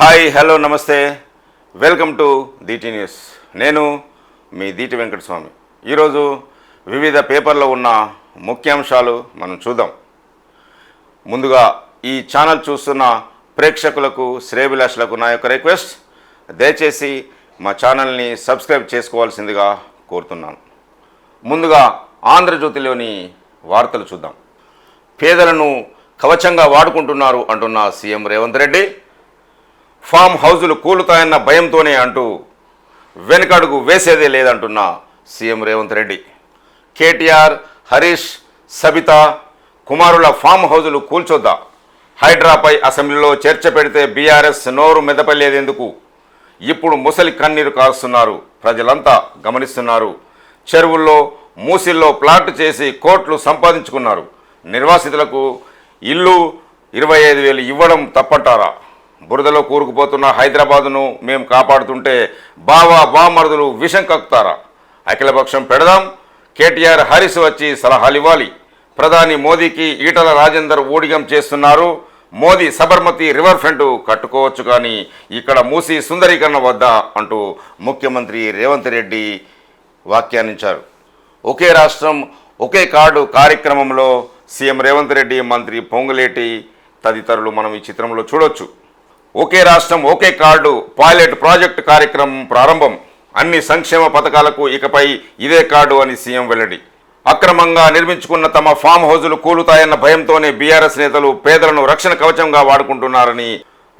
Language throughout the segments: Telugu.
హాయ్ హలో నమస్తే. Welcome to D T news నేను మీ దీటి వెంకటస్వామి ఈరోజు వివిధ పేపర్లో ఉన్న ముఖ్యాంశాలు మనం చూద్దాం. ముందుగా ఈ ఛానల్ చూస్తున్న ప్రేక్షకులకు శ్రేభిలాషులకు నా యొక్క రిక్వెస్ట్. దయచేసి మా ఛానల్ని సబ్స్క్రైబ్ చేసుకోవాల్సిందిగా కోరుతున్నాను. ముందుగా ఆంధ్రజ్యోతిలోని వార్తలు చూద్దాం. పేదలను కవచంగా వాడుకుంటున్నారు అంటున్న సీఎం రేవంత్ రెడ్డి. ఫామ్ హౌజులు కూలుతాయన్న భయంతోనే అంటూ వెనుకడుగు వేసేదే లేదంటున్న సీఎం రేవంత్ రెడ్డి. కేటీఆర్ హరీష్ సబిత కుమారుల ఫామ్ హౌజులు కూల్చొద్దా? హైడ్రాపై అసెంబ్లీలో చర్చ పెడితే బీఆర్ఎస్ నోరు మెదపలేదెందుకు? ఇప్పుడు ముసలి కన్నీరు కారుస్తున్నారు ప్రజలంతా గమనిస్తున్నారు. చెరువుల్లో మూసిల్లో ప్లాట్ చేసి కోట్లు సంపాదించుకున్నారు. నిర్వాసితులకు ఇల్లు ఇరవై ఐదు వేలు ఇవ్వడం తప్పంటారా? బురదలో కూరుకుపోతున్న హైదరాబాదును మేము కాపాడుతుంటే బావా బామరుదులు విషం కక్కుతారా? అఖిలపక్షం పెడదాం. కేటీఆర్ హరీస్ వచ్చి సలహాలు ఇవ్వాలి. ప్రధాని మోదీకి ఈటల రాజేందర్ ఊడిగం చేస్తున్నారు. మోదీ సబర్మతి రివర్ ఫ్రంట్ కట్టుకోవచ్చు కానీ ఇక్కడ మూసి సుందరీకరణ వద్ద అంటూ ముఖ్యమంత్రి రేవంత్ రెడ్డి వ్యాఖ్యానించారు. ఒకే రాష్ట్రం ఒకే కార్డు కార్యక్రమంలో సీఎం రేవంత్ రెడ్డి మంత్రి పొంగులేటి తదితరులు మనం ఈ చిత్రంలో చూడొచ్చు. ఒకే రాష్ట్రం ఒకే కార్డు పైలట్ ప్రాజెక్టు కార్యక్రమం ప్రారంభం. అన్ని సంక్షేమ పథకాలకు ఇకపై ఇదే కార్డు అని సీఎం వెల్లడి. అక్రమంగా నిర్మించుకున్న తమ ఫామ్ హౌజులు కూలుతాయన్న భయంతోనే బీఆర్ఎస్ నేతలు పేదలను రక్షణ కవచంగా వాడుకుంటున్నారని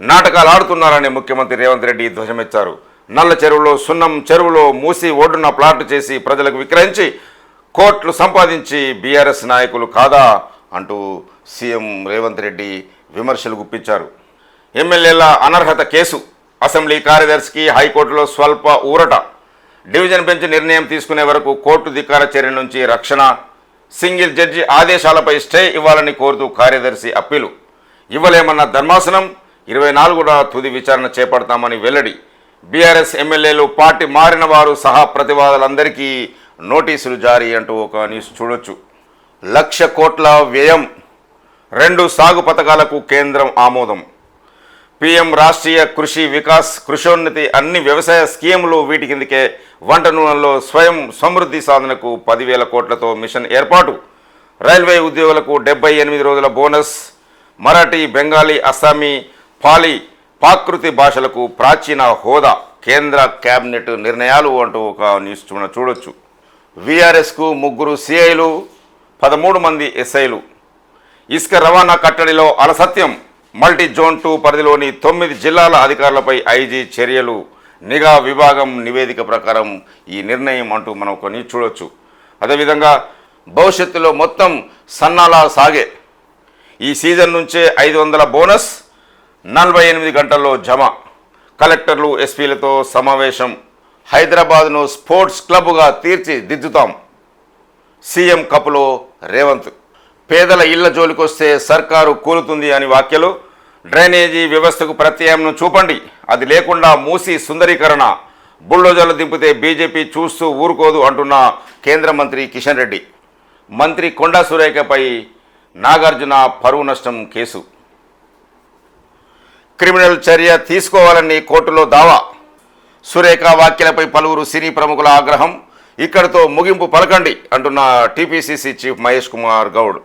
నాటకాలు ఆడుతున్నారని ముఖ్యమంత్రి రేవంత్ రెడ్డి ధ్వజమెచ్చారు. నల్ల చెరువులో సున్నం చెరువులో మూసి ఒడ్డున ప్లాట్ చేసి ప్రజలకు విక్రయించి కోట్లు సంపాదించి బీఆర్ఎస్ నాయకులు కాదా అంటూ సీఎం రేవంత్ రెడ్డి విమర్శలు గుప్పించారు. ఎమ్మెల్యేల అనర్హత కేసు. అసెంబ్లీ కార్యదర్శికి హైకోర్టులో స్వల్ప ఊరట. డివిజన్ బెంచ్ నిర్ణయం తీసుకునే వరకు కోర్టు ధికార చర్య నుంచి రక్షణ. సింగిల్ జడ్జి ఆదేశాలపై స్టే ఇవ్వాలని కోరుతూ కార్యదర్శి అప్పీలు. ఇవ్వలేమన్న ధర్మాసనం ఇరవై నాలుగున తుది విచారణ చేపడతామని వెల్లడి. బీఆర్ఎస్ ఎమ్మెల్యేలు పార్టీ మారిన వారు సహా ప్రతివాదులందరికీ నోటీసులు జారీ అంటూ ఒక న్యూస్ చూడొచ్చు. లక్ష కోట్ల వ్యయం. రెండు సాగు పథకాలకు కేంద్రం ఆమోదం. పీఎం రాష్ట్రీయ కృషి వికాస్ కృషోన్నతి అన్ని వ్యవసాయ స్కీములు వీటి కిందకే వంట నూనెలో స్వయం సమృద్ధి సాధనకు పదివేల కోట్లతో మిషన్ ఏర్పాటు. రైల్వే ఉద్యోగులకు డెబ్బై ఎనిమిది రోజుల బోనస్. మరాఠీ బెంగాలీ అస్సామీ పాలి పాకృతి భాషలకు ప్రాచీన హోదా. కేంద్ర కేబినెట్ నిర్ణయాలు అంటూ ఒక న్యూస్ చూడ చూడొచ్చు. వీఆర్ఎస్కు ముగ్గురు సిఐలు పదమూడు మంది ఎస్ఐలు. ఇసుక రవాణా కట్టడిలో అలసత్యం. మల్టీ జోన్ టూ పరిధిలోని తొమ్మిది జిల్లాల అధికారులపై ఐజీ చర్యలు నిఘా విభాగం నివేదిక ప్రకారం ఈ నిర్ణయం అంటూ మనం కొన్ని చూడొచ్చు. అదేవిధంగా భవిష్యత్తులో మొత్తం సన్నాలా సాగే. ఈ సీజన్ నుంచే ఐదు వందల బోనస్ నలభై ఎనిమిది గంటల్లో జమ. కలెక్టర్లు ఎస్పీలతో సమావేశం. హైదరాబాద్ను స్పోర్ట్స్ క్లబ్గా తీర్చిదిద్దుతాం. సీఎం కపులో రేవంత్. పేదల ఇళ్ళ జోలికొస్తే సర్కారు కూలుతుంది అని వ్యాఖ్యలు. డ్రైనేజీ వ్యవస్థకు ప్రత్యయంను చూపండి. అది లేకుండా మూసి సుందరీకరణ. బుల్డోజర్లు దింపితే బీజేపీ చూస్తూ ఊరుకోదు అంటున్న కేంద్ర మంత్రి కిషన్ రెడ్డి. మంత్రి కొండా సురేఖపై నాగార్జున పరువు నష్టం కేసు. క్రిమినల్ చర్య తీసుకోవాలని కోర్టులో దావా. సురేఖ వ్యాఖ్యలపై పలువురు సినీ ప్రముఖుల ఆగ్రహం ఇక్కడితో ముగింపు పలకండి అంటున్న TPCC chief Mahesh Kumar Goud.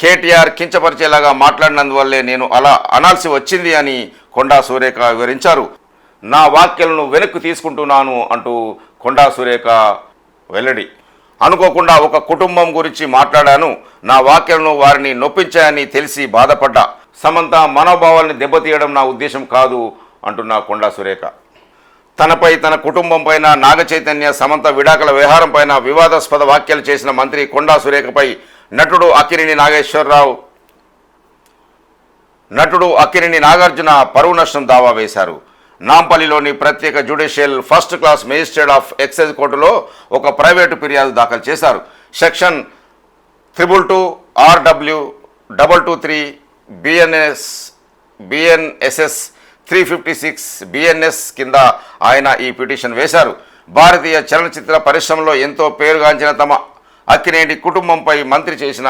KTR కించపరిచేలాగా మాట్లాడినందువల్లే నేను అలా అనాల్సి వచ్చింది అని కొండా సురేఖ వివరించారు. నా వాక్యలను వెనక్కి తీసుకుంటున్నాను అంటూ కొండా సురేఖ వెల్లడి. అనుకోకుండా ఒక కుటుంబం గురించి మాట్లాడాను. నా వాక్యలను వారిని నొప్పించాయని తెలిసి బాధపడ్డా. సమంత మనోభావాల్ని దెబ్బతీయడం నా ఉద్దేశం కాదు అంటున్న కొండా సురేఖ. తనపై తన కుటుంబం పైన నాగ చైతన్య సమంత విడాకుల వ్యవహారం పైన వివాదాస్పద వ్యాఖ్యలు చేసిన మంత్రి కొండా సురేఖపై నటుడు అక్కినేని నాగేశ్వరరావు నటుడు అక్కినేని నాగార్జున పరువు నష్టం దావా వేశారు. నాంపల్లిలోని ప్రత్యేక judicial first class magistrate of excise కోర్టులో ఒక ప్రైవేటు ఫిర్యాదు దాఖలు చేశారు. Section triple two R W double two three BNS BNSS three fifty six BNS కింద ఆయన ఈ పిటిషన్ వేశారు. భారతీయ చలనచిత్ర పరిశ్రమలో ఎంతో పేరుగాంచిన తమ అక్కినేటి కుటుంబంపై మంత్రి చేసిన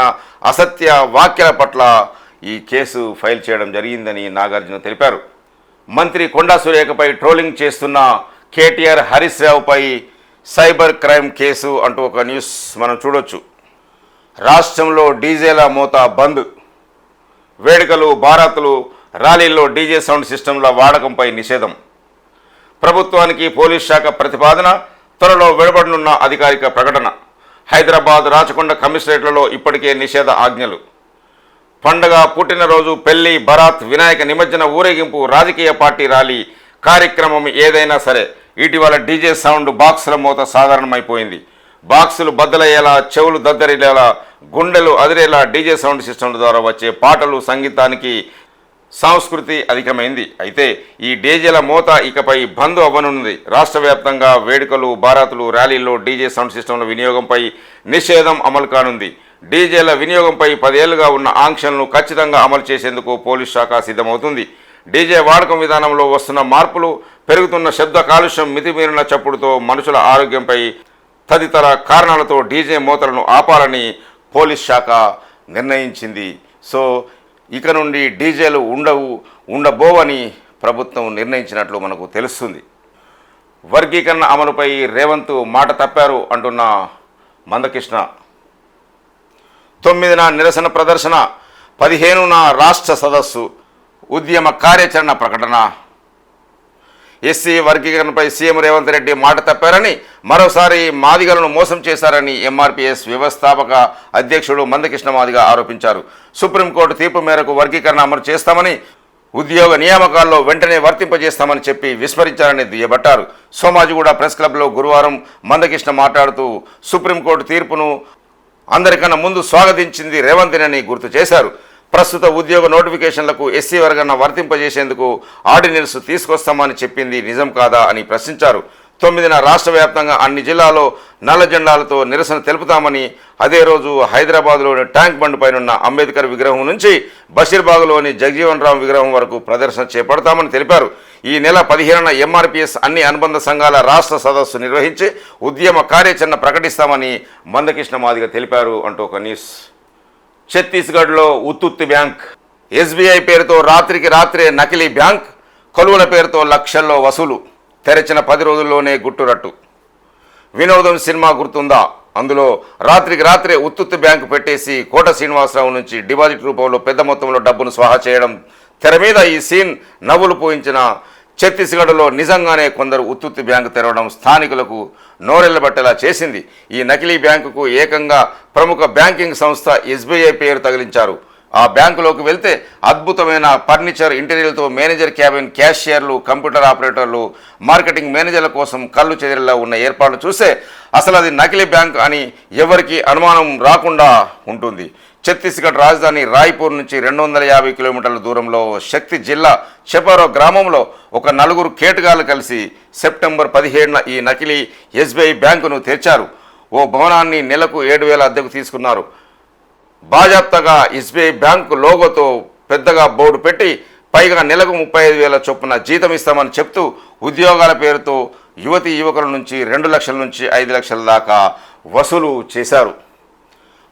అసత్య వ్యాఖ్యల పట్ల ఈ కేసు ఫైల్ చేయడం జరిగిందని నాగార్జున తెలిపారు. మంత్రి కొండా సురేఖపై ట్రోలింగ్ చేస్తున్న కేటీఆర్ హరీష్ రావుపై సైబర్ క్రైమ్ కేసు అంటూ ఒక న్యూస్ మనం చూడొచ్చు. రాష్ట్రంలో డీజేల మూత బంద్. వేడుకలు భారత్లు ర్యాలీల్లో డీజే సౌండ్ సిస్టంల వాడకంపై నిషేధం. ప్రభుత్వానికి పోలీస్ శాఖ ప్రతిపాదన త్వరలో వెలువడనున్న అధికారిక ప్రకటన. హైదరాబాద్ రాచకొండ కమిషనరేట్లలో ఇప్పటికే నిషేధ ఆజ్ఞలు. పండగ పుట్టినరోజు పెళ్ళి బరాత్ వినాయక నిమజ్జన ఊరేగింపు రాజకీయ పార్టీ ర్యాలీ కార్యక్రమం ఏదైనా సరే ఇటీవల డీజే సౌండ్ బాక్సుల మూత సాధారణమైపోయింది. బాక్సులు బద్దలయ్యేలా చెవులు దద్దరిలేలా గుండెలు అదిరేలా డీజే సౌండ్ సిస్టమ్ ద్వారా వచ్చే పాటలు సంగీతానికి సంస్కృతి అధికమైంది. అయితే ఈ డీజేల మోత ఇకపై బంద్ అవ్వనున్నది రాష్ట్ర వ్యాప్తంగా వేడుకలు బారాతులు ర్యాలీల్లో డీజే సౌండ్ సిస్టమ్ల వినియోగంపై నిషేధం అమలు కానుంది. డీజేల వినియోగంపై పదేళ్ళుగా ఉన్న ఆంక్షలను ఖచ్చితంగా అమలు చేసేందుకు పోలీస్ శాఖ సిద్ధమవుతుంది. డీజే వాడకం విధానంలో వస్తున్న మార్పులు పెరుగుతున్న శబ్ద కాలుష్యం మితిమీరిన చప్పుడుతో మనుషుల ఆరోగ్యంపై తదితర కారణాలతో డీజే మోతలను ఆపాలని పోలీస్ శాఖ నిర్ణయించింది. సో ఇక నుండి డీజేలు ఉండవు ఉండబోవని ప్రభుత్వం నిర్ణయించినట్లు మనకు తెలుస్తుంది. వర్గీకరణ అమలుపై రేవంత్ మాట తప్పారు అంటున్న మందకృష్ణ. తొమ్మిదిన నిరసన ప్రదర్శన పదిహేనున రాష్ట్ర సదస్సు ఉద్యమ కార్యాచరణ ప్రకటన. ఎస్సీ వర్గీకరణపై సీఎం రేవంత్ రెడ్డి మాట తప్పారని మరోసారి మాదిగలను మోసం చేశారని ఎంఆర్పీఎస్ వ్యవస్థాపక అధ్యక్షుడు మందకృష్ణ మాదిగ ఆరోపించారు. సుప్రీంకోర్టు తీర్పు మేరకు వర్గీకరణ అమలు చేస్తామని ఉద్యోగ నియామకాల్లో వెంటనే వర్తింపజేస్తామని చెప్పి విస్మరించారని దుయ్యబట్టారు. సోమాజిగూడ ప్రెస్ క్లబ్లో గురువారం మందకృష్ణ మాట్లాడుతూ సుప్రీంకోర్టు తీర్పును అందరికన్నా ముందు స్వాగతించింది రేవంత్ని గుర్తు చేశారు. ప్రస్తుత ఉద్యోగ నోటిఫికేషన్లకు ఎస్సీ వర్గాన్ని వర్తింపజేసేందుకు ఆర్డినెన్స్ తీసుకొస్తామని చెప్పింది నిజం కాదా అని ప్రశ్నించారు. తొమ్మిదిన రాష్ట్ర వ్యాప్తంగా అన్ని జిల్లాలో నల్ల జెండాలతో నిరసన తెలుపుతామని అదే రోజు హైదరాబాద్లోని ట్యాంక్ బండ్ పైనున్న అంబేద్కర్ విగ్రహం నుంచి బషీర్బాగ్లోని జగజీవన్ రామ్ విగ్రహం వరకు ప్రదర్శన చేపడతామని తెలిపారు. ఈ నెల పదిహేనున ఎంఆర్పిఎస్ అన్ని అనుబంధ సంఘాల రాష్ట్ర సదస్సు నిర్వహించి ఉద్యమ కార్యాచరణ ప్రకటిస్తామని మందకృష్ణ మాదిగ తెలిపారు అంటూ ఒక న్యూస్. ఛత్తీస్గఢ్లో ఉత్తుత్తి బ్యాంక్. ఎస్బీఐ పేరుతో రాత్రికి రాత్రే నకిలీ బ్యాంక్ కొలువుల పేరుతో లక్షల్లో వసూలు. తెరచిన పది రోజుల్లోనే గుట్టురట్టు. వినోదం సినిమా గుర్తుందా? అందులో రాత్రికి రాత్రే ఉత్తుత్తు బ్యాంకు పెట్టేసి కోట శ్రీనివాసరావు నుంచి డిపాజిట్ రూపంలో పెద్ద మొత్తంలో డబ్బును స్వాహా చేయడం తెర మీద ఈ సీన్ నవ్వులు పోయించిన ఛత్తీస్గఢ్లో నిజంగానే కొందరు ఉత్తుత్తి బ్యాంకు తెరవడం స్థానికులకు నోరెళ్ళబట్టేలా చేసింది. ఈ నకిలీ బ్యాంకుకు ఏకంగా ప్రముఖ బ్యాంకింగ్ సంస్థ ఎస్బీఐ పేరు తగిలించారు. ఆ బ్యాంకులోకి వెళ్తే అద్భుతమైన ఫర్నిచర్ ఇంటీరియర్తో మేనేజర్ క్యాబిన్ క్యాషియర్లు కంప్యూటర్ ఆపరేటర్లు మార్కెటింగ్ మేనేజర్ల కోసం కళ్ళు చెదిరేలా ఉన్న ఏర్పాట్లు చూస్తే అసలు అది నకిలీ బ్యాంక్ అని ఎవరికి అనుమానం రాకుండా ఉంటుంది. ఛత్తీస్గఢ్ రాజధాని రాయ్పూర్ నుంచి రెండు వందల యాభై కిలోమీటర్ల దూరంలో శక్తి జిల్లా చెపారో గ్రామంలో ఒక నలుగురు కేటగాళ్ళు కలిసి సెప్టెంబర్ పదిహేడున ఈ నకిలీ ఎస్బీఐ బ్యాంకును తెరిచారు. ఓ భవనాన్ని నెలకు ఏడు వేల అద్దెకు తీసుకున్నారు. బాజాప్తగా ఎస్బీఐ బ్యాంకు లోగోతో పెద్దగా బోర్డు పెట్టి పైగా నెలకు ముప్పై ఐదు వేల చొప్పున జీతం ఇస్తామని చెప్తూ ఉద్యోగాల పేరుతో యువతి యువకుల నుంచి రెండు లక్షల నుంచి ఐదు లక్షల దాకా వసూలు చేశారు.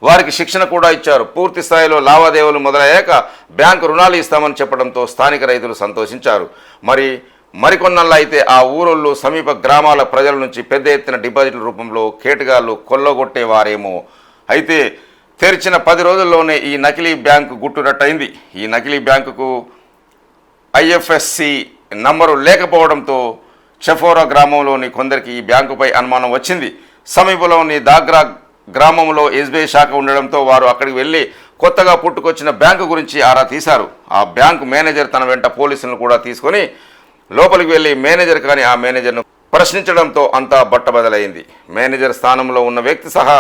వారికి శిక్షణ కూడా ఇచ్చారు. పూర్తి స్థాయిలో లావాదేవీలు మొదలయ్యాక బ్యాంకు రుణాలు ఇస్తామని చెప్పడంతో స్థానిక రైతులు సంతోషించారు. మరి మరికొన్నల్లా అయితే ఆ ఊరోళ్ళు సమీప గ్రామాల ప్రజల నుంచి పెద్ద ఎత్తున డిపాజిట్ల రూపంలో కేటగాళ్ళు కొల్లగొట్టేవారేమో. అయితే తెరిచిన పది రోజుల్లోనే ఈ నకిలీ బ్యాంకు గుట్టురట్టయింది ఈ నకిలీ బ్యాంకుకు ఐఎఫ్ఎస్సి నంబరు లేకపోవడంతో చెఫోరా గ్రామంలోని కొందరికి ఈ బ్యాంకుపై అనుమానం వచ్చింది. సమీపంలోని దాగ్రా గ్రామంలో ఎస్బీఐ శాఖ ఉండడంతో వారు అక్కడికి వెళ్ళి కొత్తగా పుట్టుకొచ్చిన బ్యాంకు గురించి ఆరా తీశారు. ఆ బ్యాంకు మేనేజర్ తన వెంట పోలీసులను కూడా తీసుకొని లోపలికి వెళ్ళి మేనేజర్ కానీ ఆ మేనేజర్ను ప్రశ్నించడంతో అంతా బట్టబదలైంది. మేనేజర్ స్థానంలో ఉన్న వ్యక్తి సహా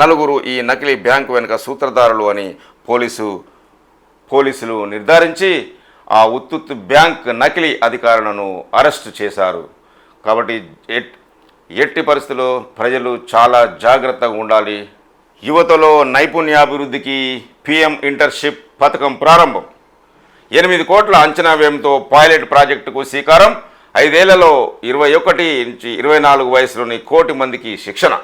నలుగురు ఈ నకిలీ బ్యాంకు వెనుక సూత్రధారులు అని పోలీసు పోలీసులు నిర్ధారించి ఆ ఉత్తుత్తు బ్యాంక్ నకిలీ అధికారులను అరెస్టు చేశారు. కాబట్టి ఎట్ ఎట్టి పరిస్థితుల్లో ప్రజలు చాలా జాగ్రత్తగా ఉండాలి. యువతలో నైపుణ్యాభివృద్ధికి పిఎం ఇంటర్షిప్ పథకం ప్రారంభం. ఎనిమిది కోట్ల అంచనా వ్యయంతో పైలట్ ప్రాజెక్టుకు శ్రీకారం. ఐదేళ్ళలో ఇరవై ఒకటి నుంచి ఇరవై నాలుగు వయసులోని కోటి మందికి శిక్షణ.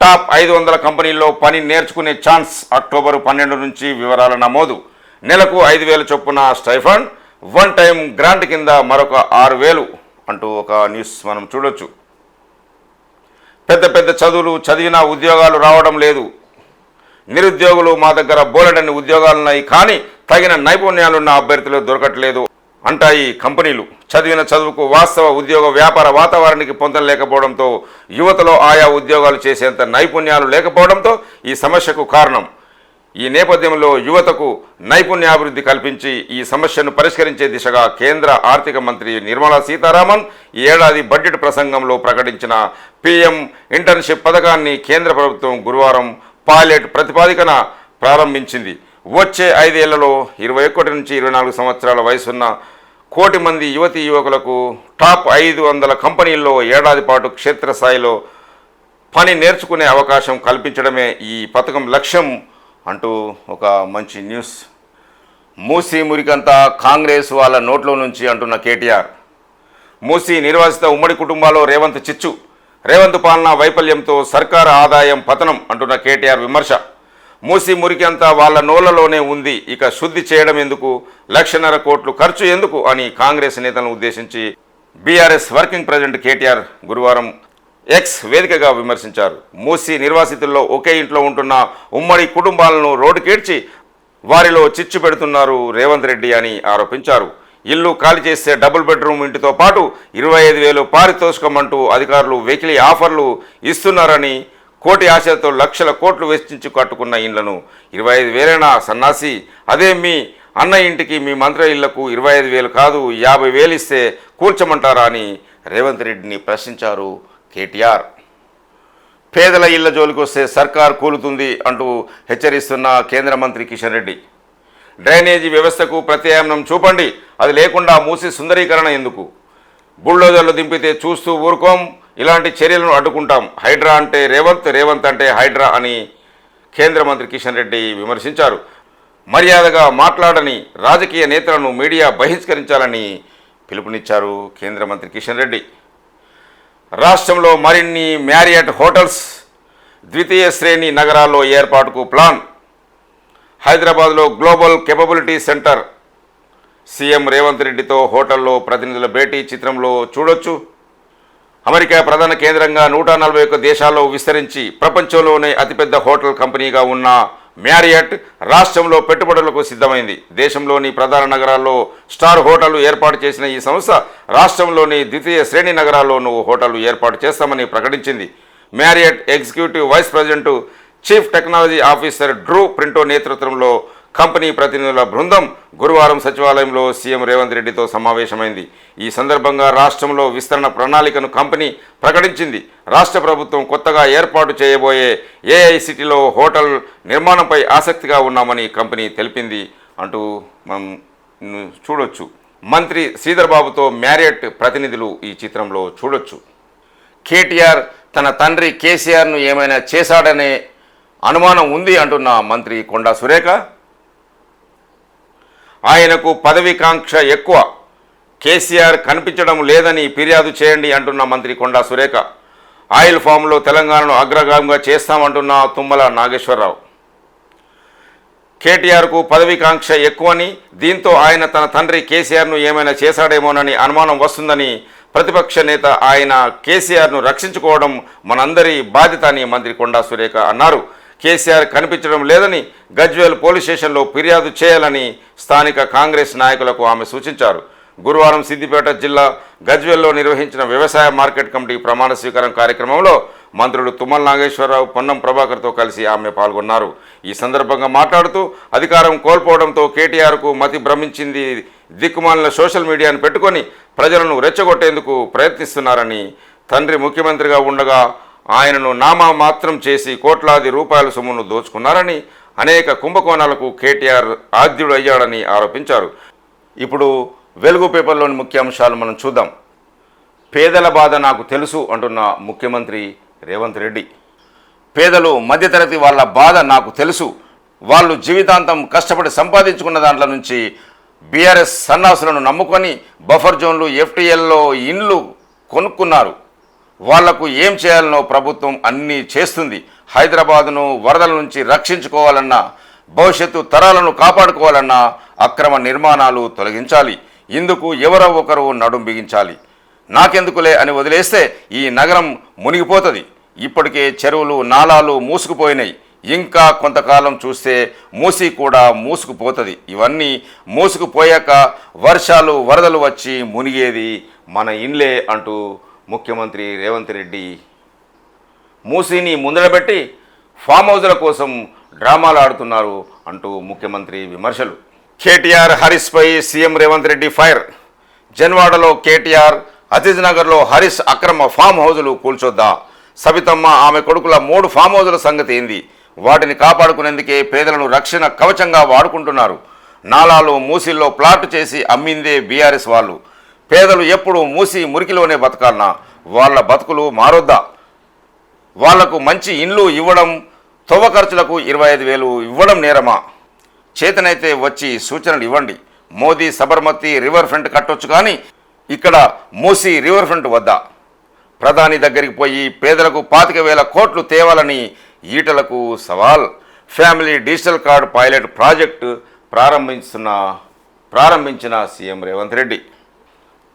టాప్ ఐదు వందల కంపెనీల్లో పని నేర్చుకునే ఛాన్స్ అక్టోబర్ పన్నెండు నుంచి వివరాల నమోదు. నెలకు ఐదు వేల చొప్పున స్టైఫండ్. వన్ టైం గ్రాంట్ కింద మరొక ఆరు వేలు అంటూ ఒక న్యూస్ మనం చూడొచ్చు. పెద్ద పెద్ద చదువులు చదివినా ఉద్యోగాలు రావడం లేదు. నిరుద్యోగులు మా దగ్గర బోలెడన్ని ఉద్యోగాలున్నాయి కానీ తగిన నైపుణ్యాలున్న అభ్యర్థులు దొరకట్లేదు అంటాయి కంపెనీలు. చదివిన చదువుకు వాస్తవ ఉద్యోగ వ్యాపార వాతావరణానికి పొందం లేకపోవడంతో యువతలో ఆయా ఉద్యోగాలు చేసేంత నైపుణ్యాలు లేకపోవడంతో ఈ సమస్యకు కారణం. ఈ నేపథ్యంలో యువతకు నైపుణ్యాభివృద్ధి కల్పించి ఈ సమస్యను పరిష్కరించే దిశగా కేంద్ర ఆర్థిక మంత్రి నిర్మలా సీతారామన్ ఈ ఏడాది బడ్జెట్ ప్రసంగంలో ప్రకటించిన పీఎం ఇంటర్న్షిప్ పథకాన్ని కేంద్ర ప్రభుత్వం గురువారం పైలట్ ప్రతిపాదికన ప్రారంభించింది. వచ్చే ఐదేళ్ళలో ఇరవై ఒకటి నుంచి ఇరవై నాలుగు సంవత్సరాల వయసున్న కోటి మంది యువతీ యువకులకు టాప్ ఐదు వందల కంపెనీల్లో ఏడాది పాటు క్షేత్రస్థాయిలో పని నేర్చుకునే అవకాశం కల్పించడమే ఈ పథకం లక్ష్యం అంటూ ఒక మంచి న్యూస్. మూసీ మురికంతా కాంగ్రెస్ వాళ్ళ నోట్లో నుంచి అంటున్న కేటీఆర్. మూసీ నిర్వాసిత ఉమ్మడి కుటుంబాల్లో రేవంత్ చిచ్చు రేవంత్ పాలన వైఫల్యంతో సర్కారు ఆదాయం పతనం అంటున్న కేటీఆర్ విమర్శ. మూసి మురికి అంతా వాళ్ళ నోళ్ళలోనే ఉంది ఇక శుద్ధి చేయడం ఎందుకు లక్షన్నర కోట్లు ఖర్చు ఎందుకు అని కాంగ్రెస్ నేతలను ఉద్దేశించి బీఆర్ఎస్ వర్కింగ్ ప్రెసిడెంట్ కేటీఆర్ గురువారం ఎక్స్ వేదికగా విమర్శించారు. మూసి నిర్వాసితుల్లో ఒకే ఇంట్లో ఉంటున్న ఉమ్మడి కుటుంబాలను రోడ్డుకేడ్చి వారిలో చిచ్చు పెడుతున్నారు రేవంత్ రెడ్డి అని ఆరోపించారు. ఇల్లు ఖాళీ చేస్తే డబుల్ బెడ్రూమ్ ఇంటితో పాటు ఇరవై ఐదు వేలు పారితోషికమంటూ అధికారులు వెకిలి ఆఫర్లు ఇస్తున్నారని కోటి ఆశలతో లక్షల కోట్లు వెచ్చించి కట్టుకున్న ఇండ్లను ఇరవై ఐదు వేలైనా సన్నాసి? అదే మీ అన్న ఇంటికి మీ మంత్రి ఇళ్ళకు ఇరవై ఐదు వేలు కాదు యాభై వేలు ఇస్తే కూర్చోమంటారా అని రేవంత్ రెడ్డిని ప్రశ్నించారు. కేటీఆర్. పేదల ఇళ్ళ జోలికి వస్తే సర్కార్ కూలుతుంది అంటూ హెచ్చరిస్తున్న కేంద్ర మంత్రి కిషన్ రెడ్డి. డ్రైనేజీ వ్యవస్థకు ప్రత్యామ్నం చూపండి అది లేకుండా మూసి సుందరీకరణ ఎందుకు? బుల్డోజర్లు దింపితే చూస్తూ ఊరుకోం ఇలాంటి చర్యలను అడ్డుకుంటాం. హైడ్రా అంటే రేవంత్ రేవంత్ అంటే హైడ్రా అని కేంద్ర మంత్రి కిషన్ రెడ్డి విమర్శించారు. మర్యాదగా మాట్లాడని రాజకీయ నేతలను మీడియా బహిష్కరించాలని పిలుపునిచ్చారు కేంద్ర మంత్రి కిషన్ రెడ్డి. రాష్ట్రంలో మరిన్ని మ్యారియట్ హోటల్స్ ద్వితీయ శ్రేణి నగరాల్లో ఏర్పాటుకు ప్లాన్. హైదరాబాద్లో global capability centre. CM Revanth రెడ్డితో హోటల్లో ప్రతినిధుల భేటీ చిత్రంలో చూడొచ్చు. అమెరికా ప్రధాన కేంద్రంగా నూట నలభై ఒక్క దేశాల్లో విస్తరించి ప్రపంచంలోనే అతిపెద్ద హోటల్ కంపెనీగా ఉన్న మ్యారియట్ రాష్ట్రంలో పెట్టుబడులకు సిద్ధమైంది. దేశంలోని ప్రధాన నగరాల్లో స్టార్ హోటల్ ఏర్పాటు చేసిన ఈ సంస్థ రాష్ట్రంలోని ద్వితీయ శ్రేణి నగరాల్లోనూ హోటల్ ఏర్పాటు చేస్తామని ప్రకటించింది. Marriott executive vice president chief technology officer Drew Printo నేతృత్వంలో కంపెనీ ప్రతినిధుల బృందం గురువారం సచివాలయంలో సీఎం రేవంత్ రెడ్డితో సమావేశమైంది. ఈ సందర్భంగా రాష్ట్రంలో విస్తరణ ప్రణాళికను కంపెనీ ప్రకటించింది. రాష్ట్ర ప్రభుత్వం కొత్తగా ఏర్పాటు చేయబోయే ఏఐసిటీలో హోటల్ నిర్మాణంపై ఆసక్తిగా ఉన్నామని కంపెనీ తెలిపింది. అంటూ మనం చూడొచ్చు. మంత్రి శ్రీధర్బాబుతో మ్యారియట్ ప్రతినిధులు ఈ చిత్రంలో చూడొచ్చు. కేటీఆర్ తన తండ్రి కేసీఆర్ను ఏమైనా చేశాడనే అనుమానం ఉంది అంటున్న మంత్రి కొండా సురేఖ ఆయనకు పదవికాంక్ష ఎక్కువ. కేసీఆర్ కనిపించడం లేదని ఫిర్యాదు చేయండి అంటున్న మంత్రి కొండా సురేఖ. ఆయిల్ ఫామ్లో తెలంగాణను అగ్రగామంగా చేస్తామంటున్న తుమ్మల నాగేశ్వరరావు. కేటీఆర్కు పదవికాంక్ష ఎక్కువని దీంతో ఆయన తన తండ్రి కేసీఆర్ను ఏమైనా చేశాడేమోనని అనుమానం వస్తుందని ప్రతిపక్ష నేత ఆయన కేసీఆర్ను రక్షించుకోవడం మనందరి బాధ్యత అని మంత్రి కొండా సురేఖ అన్నారు. కేసీఆర్ కనిపించడం లేదని గజ్వేల్ పోలీస్ స్టేషన్లో ఫిర్యాదు చేయాలని స్థానిక కాంగ్రెస్ నాయకులకు ఆమె సూచించారు. గురువారం సిద్దిపేట జిల్లా గజ్వేల్లో నిర్వహించిన వ్యవసాయ మార్కెట్ కమిటీ ప్రమాణ స్వీకారం కార్యక్రమంలో మంత్రులు తుమ్మల నాగేశ్వరరావు పొన్నం ప్రభాకర్తో కలిసి ఆమె పాల్గొన్నారు. ఈ సందర్భంగా మాట్లాడుతూ అధికారం కోల్పోవడంతో కేటీఆర్కు మతి భ్రమించింది దిక్కుమాలిన సోషల్ మీడియాను పెట్టుకొని ప్రజలను రెచ్చగొట్టేందుకు ప్రయత్నిస్తున్నారని తండ్రి ముఖ్యమంత్రిగా ఉండగా ఆయనను నామా మాత్రం చేసి కోట్లాది రూపాయల సొమ్మును దోచుకున్నారని అనేక కుంభకోణాలకు కేటీఆర్ ఆద్యుడు అయ్యాడని ఆరోపించారు. ఇప్పుడు వెలుగు పేపర్లోని ముఖ్యాంశాలు మనం చూద్దాం. పేదల బాధ నాకు తెలుసు అంటున్న ముఖ్యమంత్రి రేవంత్ రెడ్డి. పేదలు మధ్యతరగతి వాళ్ళ బాధ నాకు తెలుసు. వాళ్ళు జీవితాంతం కష్టపడి సంపాదించుకున్న దాంట్లో నుంచి బీఆర్ఎస్ సన్నాసులను నమ్ముకొని బఫర్ జోన్లు ఎఫ్టీఎల్లో ఇండ్లు కొనుక్కున్నారు. వాళ్ళకు ఏం చేయాలనో ప్రభుత్వం అన్నీ చేస్తుంది. హైదరాబాదును వరదల నుంచి రక్షించుకోవాలన్నా భవిష్యత్తు తరాలను కాపాడుకోవాలన్నా అక్రమ నిర్మాణాలు తొలగించాలి. ఇందుకు ఎవరో ఒకరు నడుం బిగించాలి. నాకెందుకులే అని వదిలేస్తే ఈ నగరం మునిగిపోతుంది. ఇప్పటికే చెరువులు నాలాలు మూసుకుపోయినాయి. ఇంకా కొంతకాలం చూస్తే మూసి కూడా మూసుకుపోతుంది. ఇవన్నీ మూసుకుపోయాక వర్షాలు వరదలు వచ్చి మునిగేది మన ఇండ్లే అంటూ ముఖ్యమంత్రి రేవంత్ రెడ్డి మూసీని ముందరబెట్టి ఫామ్ హౌజుల కోసం డ్రామాలు ఆడుతున్నారు అంటూ ముఖ్యమంత్రి విమర్శలు. కేటీఆర్ హరీష్పై సీఎం రేవంత్ రెడ్డి ఫైర్. జన్వాడలో కేటీఆర్ అతిథ్ నగర్లో హరీష్ అక్రమ ఫామ్ హౌజులు కూల్చొద్దా? సబితమ్మ ఆమె కొడుకుల మూడు ఫామ్ హౌజుల సంగతి ఏంది? వాటిని కాపాడుకునేందుకే పేదలను రక్షణ కవచంగా వాడుకుంటున్నారు. నాలాలు మూసిల్లో ప్లాట్ చేసి అమ్మిందే బీఆర్ఎస్ వాళ్ళు. పేదలు ఎప్పుడు మూసి మురికిలోనే బతకాలనా వాళ్ళ బతుకులు మారొద్దా? వాళ్ళకు మంచి ఇండ్లు ఇవ్వడం తొవ్వ ఖర్చులకు ఇరవై ఐదు వేలు ఇవ్వడం నేరమా? చేతనైతే వచ్చి సూచనలు ఇవ్వండి. మోదీ సబర్మతి రివర్ ఫ్రంట్ కట్టొచ్చు కానీ ఇక్కడ మూసి రివర్ ఫ్రంట్ వద్ద? ప్రధాని దగ్గరికి పోయి పేదలకు పాతిక వేల కోట్లు తేవాలని ఈటలకు సవాల్. Family digital card pilot project ప్రారంభిస్తున్న ప్రారంభించిన సీఎం రేవంత్ రెడ్డి.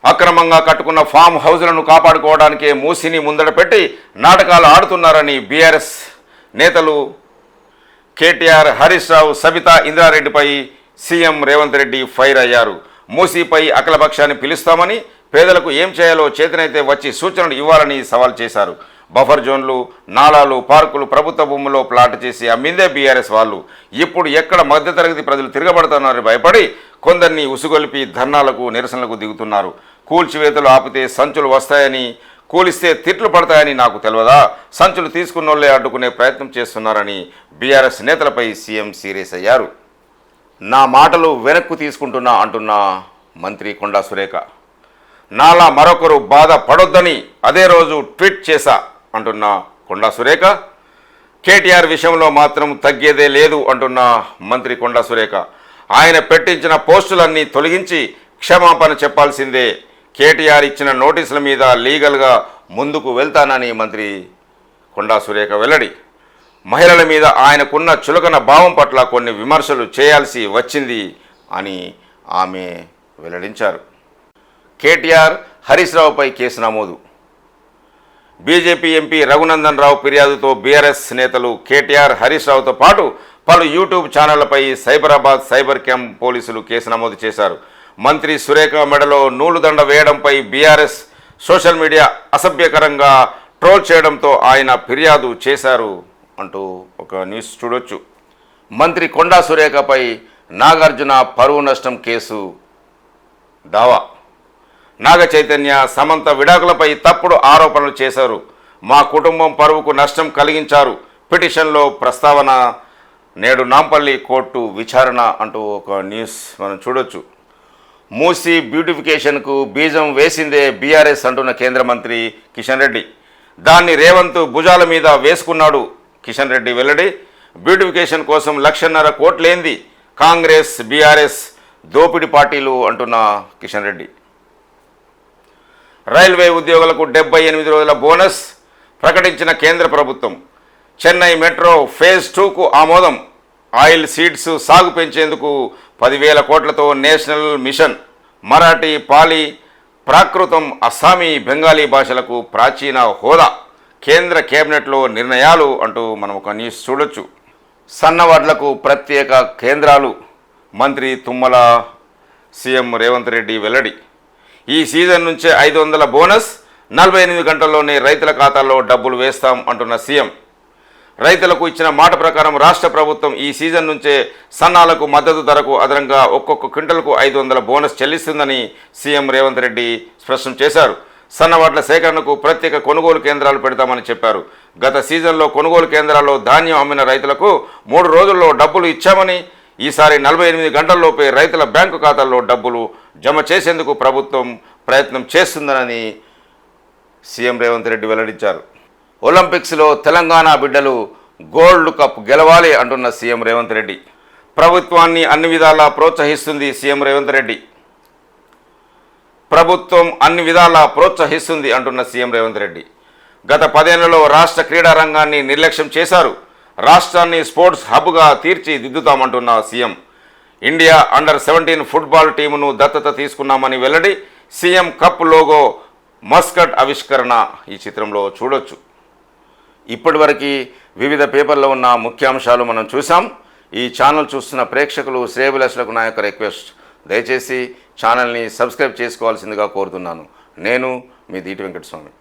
అక్రమంగా కట్టుకున్న ఫామ్ హౌజ్లను కాపాడుకోవడానికే మూసిని ముందట పెట్టి నాటకాలు ఆడుతున్నారని బీఆర్ఎస్ నేతలు కేటీఆర్ హరీష్ రావు సబితా ఇంద్రారెడ్డిపై సీఎం రేవంత్ రెడ్డి ఫైర్ అయ్యారు. మూసీపై అఖిలపక్షాన్ని పిలుస్తామని పేదలకు ఏం చేయాలో చేతనైతే వచ్చి సూచనలు ఇవ్వాలని సవాల్ చేశారు. బఫర్ జోన్లు నాలాలు పార్కులు ప్రభుత్వ భూముల్లో ప్లాట్ చేసి అమ్మిందే బీఆర్ఎస్ వాళ్ళు. ఇప్పుడు ఎక్కడ మధ్యతరగతి ప్రజలు తిరగబడుతున్నారని భయపడి కొందరిని ఉసుగొలిపి ధర్నాలకు నిరసనలకు దిగుతున్నారు. కూల్చివేతలు ఆపితే సంచులు వస్తాయని కూలిస్తే తిట్లు పడతాయని నాకు తెలియదా? సంచులు తీసుకున్నోళ్ళే అడ్డుకునే ప్రయత్నం చేస్తున్నారని బీఆర్ఎస్ నేతలపై సీఎం సీరియస్ అయ్యారు. నా మాటలు వెనక్కు తీసుకుంటున్నా అంటున్న మంత్రి కొండా సురేఖ. నాలా మరొకరు బాధ పడొద్దని అదే రోజు ట్వీట్ చేశా అంటున్న కొండా సురేఖ. కేటీఆర్ విషయంలో మాత్రం తగ్గేదే లేదు అంటున్న మంత్రి కొండా సురేఖ. ఆయన పెట్టించిన పోస్టులన్నీ తొలగించి క్షమాపణ చెప్పాల్సిందే కేటీఆర్ ఇచ్చిన నోటీసుల మీద లీగల్గా ముందుకు వెళ్తానని మంత్రి కొండా సురేఖ వెల్లడి. మహిళల మీద ఆయనకున్న చులకన భావం పట్ల కొన్ని విమర్శలు చేయాల్సి వచ్చింది అని ఆమె వెల్లడించారు. కేటీఆర్ హరీష్ రావుపై కేసు నమోదు. బీజేపీ ఎంపీ రఘునందన్ రావు ఫిర్యాదుతో బీఆర్ఎస్ నేతలు కేటీఆర్ హరీష్ రావుతో పాటు పలు యూట్యూబ్ ఛానళ్ళపై సైబరాబాద్ సైబర్ క్యాంప్ పోలీసులు కేసు నమోదు చేశారు. మంత్రి సురేఖ మెడలో నూలుదండ వేయడంపై బీఆర్ఎస్ సోషల్ మీడియా అసభ్యకరంగా ట్రోల్ చేయడంతో ఆయన ఫిర్యాదు చేశారు అంటూ ఒక న్యూస్ చూడొచ్చు. మంత్రి కొండా సురేఖపై నాగార్జున పరువు నష్టం కేసు దావా. నాగ చైతన్య సమంత విడాకులపై తప్పుడు ఆరోపణలు చేశారు. మా కుటుంబం పరువుకు నష్టం కలిగించారు. పిటిషన్లో ప్రస్తావన నేడు నాంపల్లి కోర్టు విచారణ అంటూ ఒక న్యూస్ మనం చూడొచ్చు. మూసి బ్యూటిఫికేషన్కు బీజం వేసిందే బీఆర్ఎస్ అంటున్న కేంద్ర మంత్రి కిషన్ రెడ్డి. దాన్ని రేవంత్ భుజాల మీద వేసుకున్నాడు కిషన్ రెడ్డి వెల్లడి. బ్యూటిఫికేషన్ కోసం లక్షన్నర కోట్లేంది కాంగ్రెస్ బీఆర్ఎస్ దోపిడి పార్టీలు అంటున్న కిషన్ రెడ్డి. రైల్వే ఉద్యోగులకు డెబ్బై ఎనిమిది రోజుల బోనస్ ప్రకటించిన కేంద్ర ప్రభుత్వం. చెన్నై మెట్రో ఫేజ్ టూకు ఆమోదం. ఆయిల్ సీడ్స్ సాగు పెంచేందుకు పదివేల కోట్లతో నేషనల్ మిషన్ మరాఠీ పాలి ప్రాకృతం అస్సామీ బెంగాలీ భాషలకు ప్రాచీన హోదా కేంద్ర కేబినెట్లో నిర్ణయాలు అంటూ మనం ఒక న్యూస్ చూడొచ్చు. సన్నవాడ్లకు ప్రత్యేక కేంద్రాలు మంత్రి తుమ్మల సీఎం రేవంత్ రెడ్డి వెల్లడి. ఈ సీజన్ నుంచే ఐదు వందల బోనస్ నలభై ఎనిమిది గంటల్లోనే రైతుల ఖాతాల్లో డబ్బులు వేస్తాం అంటున్న సీఎం. రైతులకు ఇచ్చిన మాట ప్రకారం రాష్ట్ర ప్రభుత్వం ఈ సీజన్ నుంచే సన్నాలకు మద్దతు ధరకు అదనంగా ఒక్కొక్క క్వింటల్కు ఐదు వందల బోనస్ చెల్లిస్తుందని సీఎం రేవంత్ రెడ్డి స్పష్టం చేశారు. సన్నవాట్ల సేకరణకు ప్రత్యేక కొనుగోలు కేంద్రాలు పెడతామని చెప్పారు. గత సీజన్లో కొనుగోలు కేంద్రాల్లో ధాన్యం అమ్మిన రైతులకు మూడు రోజుల్లో డబ్బులు ఇచ్చామని ఈసారి నలభై ఎనిమిది గంటల్లోపే రైతుల బ్యాంకు ఖాతాల్లో డబ్బులు జమ చేసేందుకు ప్రభుత్వం ప్రయత్నం చేస్తుందని సీఎం రేవంత్ రెడ్డి వెల్లడించారు. ఒలింపిక్స్లో తెలంగాణ బిడ్డలు గోల్డ్ కప్ గెలవాలి అంటున్న సీఎం రేవంత్ రెడ్డి. ప్రభుత్వాన్ని అన్ని విధాలా ప్రోత్సహిస్తుంది సీఎం రేవంత్ రెడ్డి. ప్రభుత్వం అన్ని విధాలా ప్రోత్సహిస్తుంది అంటున్న సీఎం రేవంత్ రెడ్డి. గత పదేళ్ళలో రాష్ట్ర క్రీడా రంగాన్ని నిర్లక్ష్యం చేశారు. రాష్ట్రాన్ని స్పోర్ట్స్ హబ్గా తీర్చిదిద్దుతామంటున్న CM. India under seventeen football టీమును దత్తత తీసుకున్నామని వెల్లడి సీఎం కప్ లోగో మస్కట్ ఆవిష్కరణ ఈ చిత్రంలో చూడొచ్చు. ఇప్పటివరకు వివిధ పేపర్లో ఉన్న ముఖ్యాంశాలు మనం చూసాం ఈ ఛానల్ చూస్తున్న ప్రేక్షకులు శ్రేయభిలాషులకు నా యొక్క రిక్వెస్ట్. దయచేసి ఛానల్ని సబ్స్క్రైబ్ చేసుకోవాల్సిందిగా కోరుతున్నాను. నేను మీ దీటి వెంకటస్వామి.